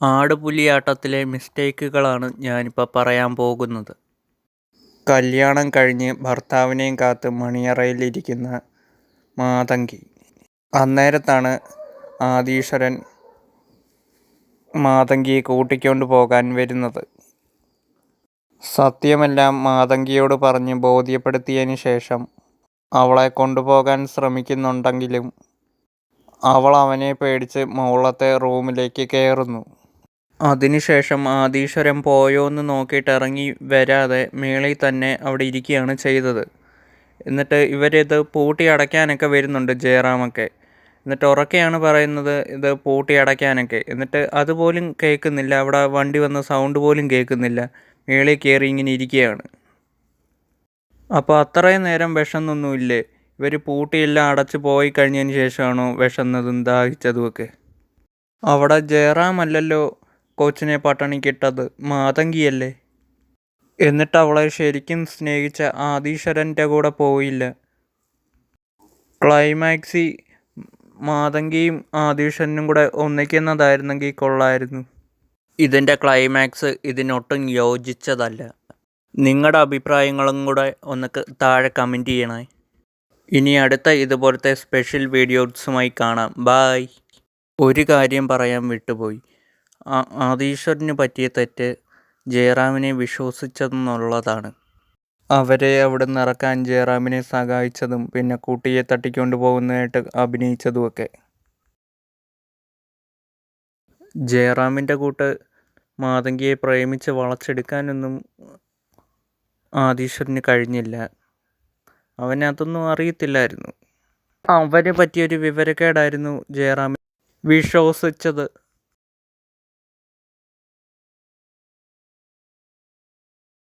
ആടുപുലിയാട്ടത്തിലെ മിസ്റ്റേക്കുകളാണ് ഞാനിപ്പോൾ പറയാൻ പോകുന്നത്. കല്യാണം കഴിഞ്ഞ് ഭർത്താവിനെയും കാത്ത് മണിയറയിലിരിക്കുന്ന മാതങ്കി. അന്നേരത്താണ് ആദീശ്വരൻ മാതങ്കിയെ കൂട്ടിക്കൊണ്ട് പോകാൻ വരുന്നത്. സത്യമെല്ലാം മാതങ്കിയോട് പറഞ്ഞ് ബോധ്യപ്പെടുത്തിയതിന് ശേഷം അവളെ കൊണ്ടുപോകാൻ ശ്രമിക്കുന്നുണ്ടെങ്കിലും അവൾ അവനെ പേടിച്ച് മൗളത്തെ റൂമിലേക്ക് കയറുന്നു. അതിനുശേഷം ആദീശ്വരൻ പോയോന്ന് നോക്കിയിട്ട് ഇറങ്ങി വരാതെ മേളിൽ തന്നെ അവിടെ ഇരിക്കുകയാണ് ചെയ്തത്. എന്നിട്ട് ഇവരിത് പൂട്ടി അടയ്ക്കാനൊക്കെ വരുന്നുണ്ട് ജയറാമൊക്കെ. എന്നിട്ട് ഉറക്കെയാണ് പറയുന്നത് ഇത് പൂട്ടി അടയ്ക്കാനൊക്കെ. എന്നിട്ട് അതുപോലും കേൾക്കുന്നില്ല. അവിടെ വണ്ടി വന്ന സൗണ്ട് പോലും കേൾക്കുന്നില്ല. മേളിൽ കയറി ഇങ്ങനെ ഇരിക്കുകയാണ്. അപ്പോൾ അത്രയും നേരം വിഷന്നൊന്നുമില്ലേ ഇവർ പൂട്ടിയെല്ലാം അടച്ച് പോയി കഴിഞ്ഞതിന് ശേഷമാണോ വിഷന്നതും ദാഹിച്ചതുമൊക്കെ? അവിടെ ജയറാം അല്ലല്ലോ കൊച്ചിനെ പട്ടണിക്കിട്ടത് മാതങ്കിയല്ലേ? എന്നിട്ട് അവളെ ശരിക്കും സ്നേഹിച്ച ആദീശ്വരന്റെ കൂടെ പോയില്ല. ക്ലൈമാക്സി മാതങ്കിയും ആദീശ്വരനും കൂടെ ഒന്നിക്കുന്നതായിരുന്നെങ്കിൽ കൊള്ളായിരുന്നു. ഇതിന്റെ ക്ലൈമാക്സ് ഇതിനൊട്ടും യോജിച്ചതല്ല. നിങ്ങളുടെ അഭിപ്രായങ്ങളും കൂടെ ഒന്ന് താഴെ കമന്റ് ചെയ്യണേ. ഇനി അടുത്ത ഇതുപോലത്തെ സ്പെഷ്യൽ വീഡിയോസുമായി കാണാം. ബായ് ഒരു കാര്യം പറയാൻ വിട്ടുപോയി. ആദീശ്വരന് പറ്റിയ തെറ്റ് ജയറാമിനെ വിശ്വസിച്ചതെന്നുള്ളതാണ്. അവരെ അവിടെ നിന്ന് ഇറക്കാൻ ജയറാമിനെ സഹായിച്ചതും പിന്നെ കുട്ടിയെ തട്ടിക്കൊണ്ടു പോകുന്നതായിട്ട് അഭിനയിച്ചതുമൊക്കെ. ജയറാമിന്റെ കൂട്ട് മാതങ്കിയെ പ്രേമിച്ച് വളച്ചെടുക്കാനൊന്നും ആദീശ്വരന് കഴിഞ്ഞില്ല. അവനതൊന്നും അറിയത്തില്ലായിരുന്നു. അവരെ പറ്റിയൊരു വിവരക്കേടായിരുന്നു ജയറാമിൻ വിശ്വസിച്ചത്.